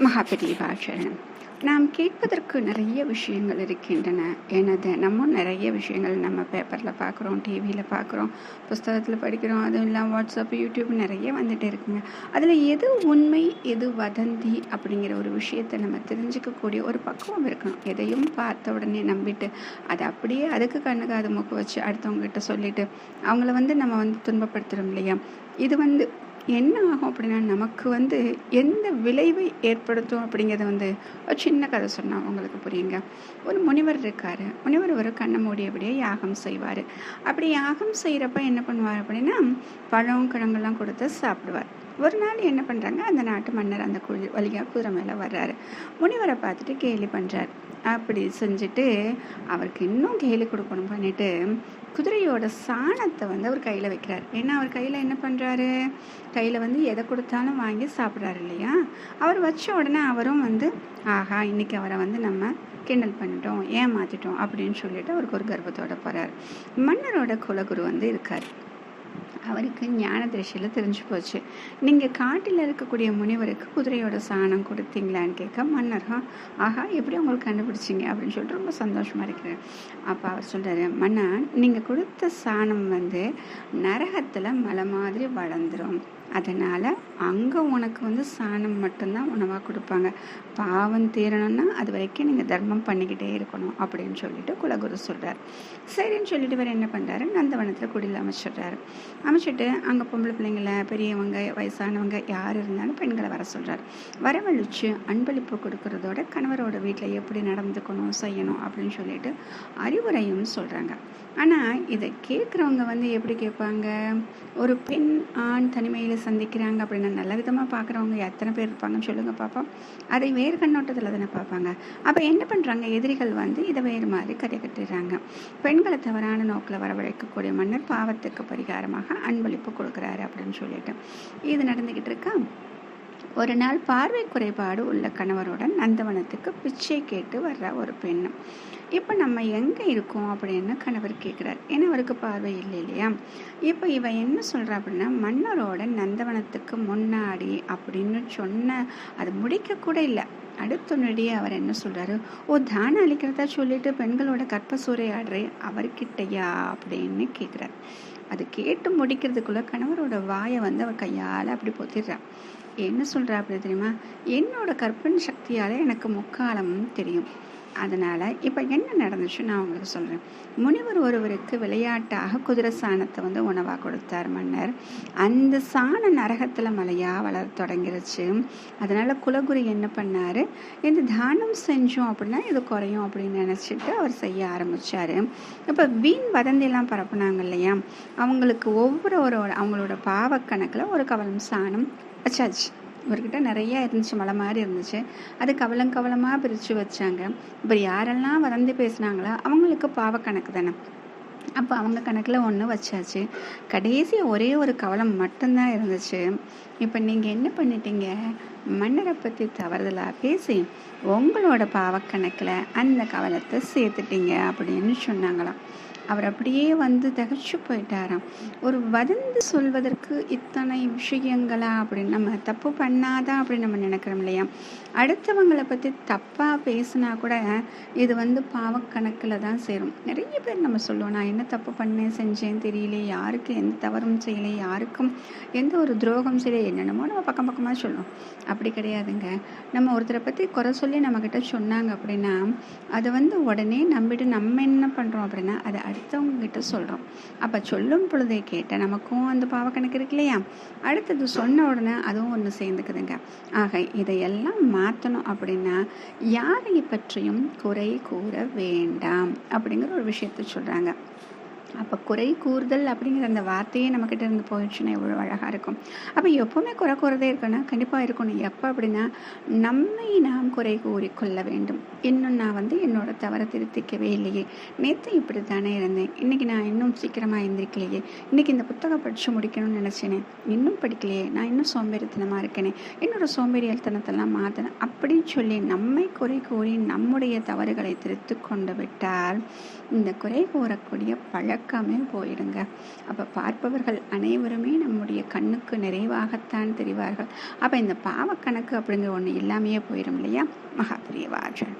மகாபெரிவாச்சரணம் நாம் கேட்பதற்கு நிறைய விஷயங்கள் இருக்கின்றன. எனது நம்ம நிறைய விஷயங்கள் நம்ம பேப்பரில் பார்க்குறோம் டிவியில் பார்க்குறோம் புஸ்தகத்தில் படிக்கிறோம் அதுவும் இல்லாமல் வாட்ஸ்அப் யூடியூப் நிறைய வந்துட்டு இருக்குங்க. அதில் எது உண்மை எது வதந்தி அப்படிங்கிற ஒரு விஷயத்தை நம்ம தெரிஞ்சுக்கக்கூடிய ஒரு பக்குவம் இருக்கணும். எதையும் பார்த்த உடனே நம்பிட்டு அதை அப்படியே அதுக்கு கண்ணுக்கு அது முக்க வச்சு அடுத்தவங்ககிட்ட சொல்லிட்டு அவங்கள வந்து நம்ம வந்து துன்பப்படுத்துகிறோம் இல்லையா? இது வந்து என்ன ஆகும் அப்படின்னா நமக்கு வந்து எந்த விளைவை ஏற்படுத்தும் அப்படிங்கிறத வந்து ஒரு சின்ன கதை சொன்னால் உங்களுக்கு புரியுங்க. ஒரு முனிவர் இருக்கார். முனிவர் ஒரு கண்ணை மூடியபடியே யாகம் செய்வார். அப்படி யாகம் செய்கிறப்ப என்ன பண்ணுவார் அப்படின்னா பழம் கிழங்கெல்லாம் கொடுத்து சாப்பிடுவார். ஒரு நாள் என்ன பண்ணுறாங்க அந்த நாட்டு மன்னர் அந்த குழி வழியாக குதிரை மேலே வர்றாரு. முனிவரை பார்த்துட்டு கேலி பண்ணுறார் அப்படி செஞ்சுட்டு அவருக்கு இன்னும் கேலி கொடுக்கணும் பண்ணிட்டு குதிரையோட சாணத்தை வந்து அவர் கையில் வைக்கிறார். ஏன்னா அவர் கையில் என்ன பண்ணுறாரு கையில் வந்து எதை கொடுத்தாலும் வாங்கி சாப்பிட்றாரு இல்லையா? அவர் வச்ச உடனே அவரும் வந்து ஆஹா இன்னைக்கு அவரை வந்து நம்ம கிண்டல் பண்ணிட்டோம் ஏமாற்றிட்டோம் அப்படின்னு சொல்லிட்டு அவருக்கு ஒரு கர்ப்பத்தோட போகிறார் மன்னரோட குலகுரு வந்து இருக்கார். அவருக்கு ஞான திருஷ்டியில் தெரிஞ்சு போச்சு. நீங்கள் காட்டில் இருக்கக்கூடிய முனிவருக்கு குதிரையோட சாணம் கொடுத்தீங்களான்னு கேட்க மன்னர்ஹா ஆஹா எப்படி உங்களுக்கு கண்டுபிடிச்சிங்க? அப்படின்னு சொல்லிட்டு ரொம்ப சந்தோஷமாக இருக்கிறார். அப்போ அவர் சொல்கிறாரு மன்னா நீங்கள் கொடுத்த சாணம் வந்து நரகத்தில் மலை மாதிரி வளர்ந்துடும் அதனால் அங்கே உனக்கு வந்து சாணம் மட்டும்தான் உணவாக கொடுப்பாங்க. பாவம் தீரணும்னா அது வரைக்கும் நீங்கள் தர்மம் பண்ணிக்கிட்டே இருக்கணும் அப்படின்னு சொல்லிட்டு குலகுரு சொல்கிறார் சரின்னு சொல்லிட்டு வேறு என்ன பண்ணுறாரு நந்தவனத்தில் குடியில் அமைச்சிடுறாரு. அமைச்சிட்டு அங்கே பொம்பளை பிள்ளைங்கள பெரியவங்க வயசானவங்க யார் இருந்தாலும் பெண்களை வர சொல்கிறார் வரவழித்து அன்பளிப்பு கொடுக்கறதோட கணவரோட வீட்டில் எப்படி நடந்துக்கணும் செய்யணும் அப்படின்னு சொல்லிட்டு அறிவுரையும் சொல்கிறாங்க ஆனால் இதை கேட்குறவங்க வந்து எப்படி கேட்பாங்க? ஒரு பெண் ஆண் தனிமையில் சந்திக்கிறாங்க அப்படின்னு நல்ல விதமாக பார்க்குறவங்க எத்தனை பேர் இருப்பாங்கன்னு சொல்லுங்கள் பார்ப்போம் அதை வேறு கண்ணோட்டத்தில் தானே பார்ப்பாங்க அப்போ என்ன பண்ணுறாங்க எதிரிகள் வந்து இதை வேறு மாதிரி கதை கட்டுறாங்க. பெண்களை தவறான நோக்கில் வரவழைக்கக்கூடிய மன்னர் பாவத்துக்கு பரிகாரமாக அன்பளிப்பு கொடுக்குறாரு அப்படின்னு சொல்லிட்டு. இது நடந்துக்கிட்டு இருக்கா? ஒரு நாள் பார்வை குறைபாடு உள்ள கணவருடன் நந்தவனத்துக்கு பிச்சை கேட்டு வர்ற ஒரு பெண் இப்போ நம்ம எங்கே இருக்கோம்? அப்படின்னு கணவர் கேட்குறார். ஏன்னா அவருக்கு பார்வை இல்லை இல்லையா? இப்போ இவன் என்ன சொல்கிறா அப்படின்னா மன்னரோட நந்தவனத்துக்கு முன்னாடி அப்படின்னு சொன்ன அது முடிக்க கூட இல்லை. அடுத்த நொடியே அவர் என்ன சொல்கிறாரு ஓ தானம் அளிக்கிறதா சொல்லிட்டு பெண்களோட கற்ப சூறையாடுறே அவர்கிட்டயா? அப்படின்னு கேட்குறாரு அது கேட்டு முடிக்கிறதுக்குள்ள கணவரோட வாயை வந்து அவர் கையால் அப்படி பொத்திடுறான் என்ன சொல்கிறா அப்படி தெரியுமா? என்னோட கற்பனை சக்தியால் எனக்கு முக்காலமும் தெரியும். அதனால் இப்போ என்ன நடந்துச்சு நான் உங்களுக்கு சொல்கிறேன் முனிவர் ஒருவருக்கு விளையாட்டாக குதிரை சாணத்தை வந்து உணவாக கொடுத்தார் மன்னர். அந்த சாண நரகத்தில் மலையாக வளர தொடங்கிருச்சு. அதனால் குலகுரு என்ன பண்ணார்? இந்த தானம் செஞ்சோம் அப்படின்னா இது குறையும் அப்படின்னு நினச்சிட்டு அவர் செய்ய ஆரம்பித்தார் இப்போ வீண் வதந்திலாம் பரப்புனாங்க இல்லையா? அவங்களுக்கு ஒவ்வொரு அவங்களோட பாவக்கணக்கில் ஒரு கவலம் சாணம் வச்சாச்சு. இவர்கிட்ட நிறைய இருந்துச்சு மலை மாதிரி இருந்துச்சு. அது கவலம் கவலமாக பிரித்து வச்சாங்க. இப்போ யாரெல்லாம் வளர்ந்து பேசுனாங்களோ அவங்களுக்கு பாவக்கணக்கு தானே. அப்போ அவங்க கணக்கில் ஒன்று வச்சாச்சு. கடைசி ஒரே ஒரு கவலம் மட்டும்தான் இருந்துச்சு. இப்போ நீங்கள் என்ன பண்ணிட்டீங்க? மன்னரை பற்றி தவறுதலாக பேசி உங்களோட பாவக்கணக்கில் அந்த கவலத்தை சேர்த்துட்டீங்க அப்படின்னு சொன்னாங்களாம். அவர் அப்படியே வந்து தகச்சு போயிட்டாராம். ஒரு வதந்து சொல்வதற்கு இத்தனை விஷயங்களா அப்படின்னு நம்ம தப்பு பண்ணாதான் அப்படின்னு நம்ம நினைக்கிறோம் இல்லையா? அடுத்தவங்களை பற்றி தப்பாக பேசினா கூட இது வந்து பாவக்கணக்கில் தான் சேரும். நிறைய பேர் நம்ம சொல்லுவோம் நான் என்ன தப்பு பண்ணேன் செஞ்சேன் தெரியல யாருக்கு எந்த தவறும் செய்யலை யாருக்கும் எந்த ஒரு துரோகம் செய்யலை என்னென்னமோ நம்ம பக்கம் பக்கமாக சொல்லுவோம். அப்படி கிடையாதுங்க. நம்ம ஒருத்தரை பற்றி குறை சொல்லி நம்மக்கிட்ட சொன்னாங்க அப்படின்னா அதை வந்து உடனே நம்பிட்டு நம்ம என்ன பண்ணுறோம் அப்படின்னா அதை அடுத்தவங்க கிட்ட சொல்கிறோம் அப்போ சொல்லும் பொழுதே கேட்ட நமக்கும் அந்த பாவக்கணக்கு இருக்கு இல்லையா? அடுத்தது சொன்ன உடனே அதுவும் ஒன்று சேர்ந்துக்குதுங்க. ஆக இதையெல்லாம் மாற்றணும் அப்படின்னா யாரை பற்றியும் குறை கூற வேண்டாம் அப்படிங்கிற ஒரு விஷயத்த சொல்கிறாங்க அப்போ குறை கூறுதல் அப்படிங்கிற அந்த வார்த்தையே நம்மக்கிட்ட இருந்து போயிடுச்சுன்னா எவ்வளோ அழகாக இருக்கும். அப்போ எப்போவுமே குறை கூறதே இருக்குன்னா கண்டிப்பாக இருக்கணும். எப்போ அப்படின்னா நம்மை நாம் குறை கூறிக்கொள்ள வேண்டும். இன்னும் நான் வந்து என்னோட தவறை திருத்திக்கவே இல்லையே. நேற்று இப்படி தானே இருந்தேன். இன்றைக்கி நான் இன்னும் சீக்கிரமாக எழுந்திரிக்கலையே இன்றைக்கி இந்த புத்தகம் படித்து முடிக்கணும்னு நினச்சேனே. இன்னும் படிக்கலையே. நான் இன்னும் சோம்பேறித்தனமாக இருக்கேனே. என்னோட சோம்பேறியல்தனத்தெல்லாம் மாற்றினேன் அப்படின்னு சொல்லி நம்மை குறை கூறி நம்முடைய தவறுகளை திருத்து கொண்டு விட்டால் இந்த குறை கூறக்கூடிய பழக்கம் பார்க்காம போயிடுங்க. அப்போ பார்ப்பவர்கள் அனைவருமே நம்முடைய கண்ணுக்கு நிறைவாகத்தான் தெரிவார்கள். அப்போ இந்த பாவக்கணக்கு அப்படிங்கிற ஒன்று இல்லாமையே போயிடும் இல்லையா? மகாபிரியவாஜன்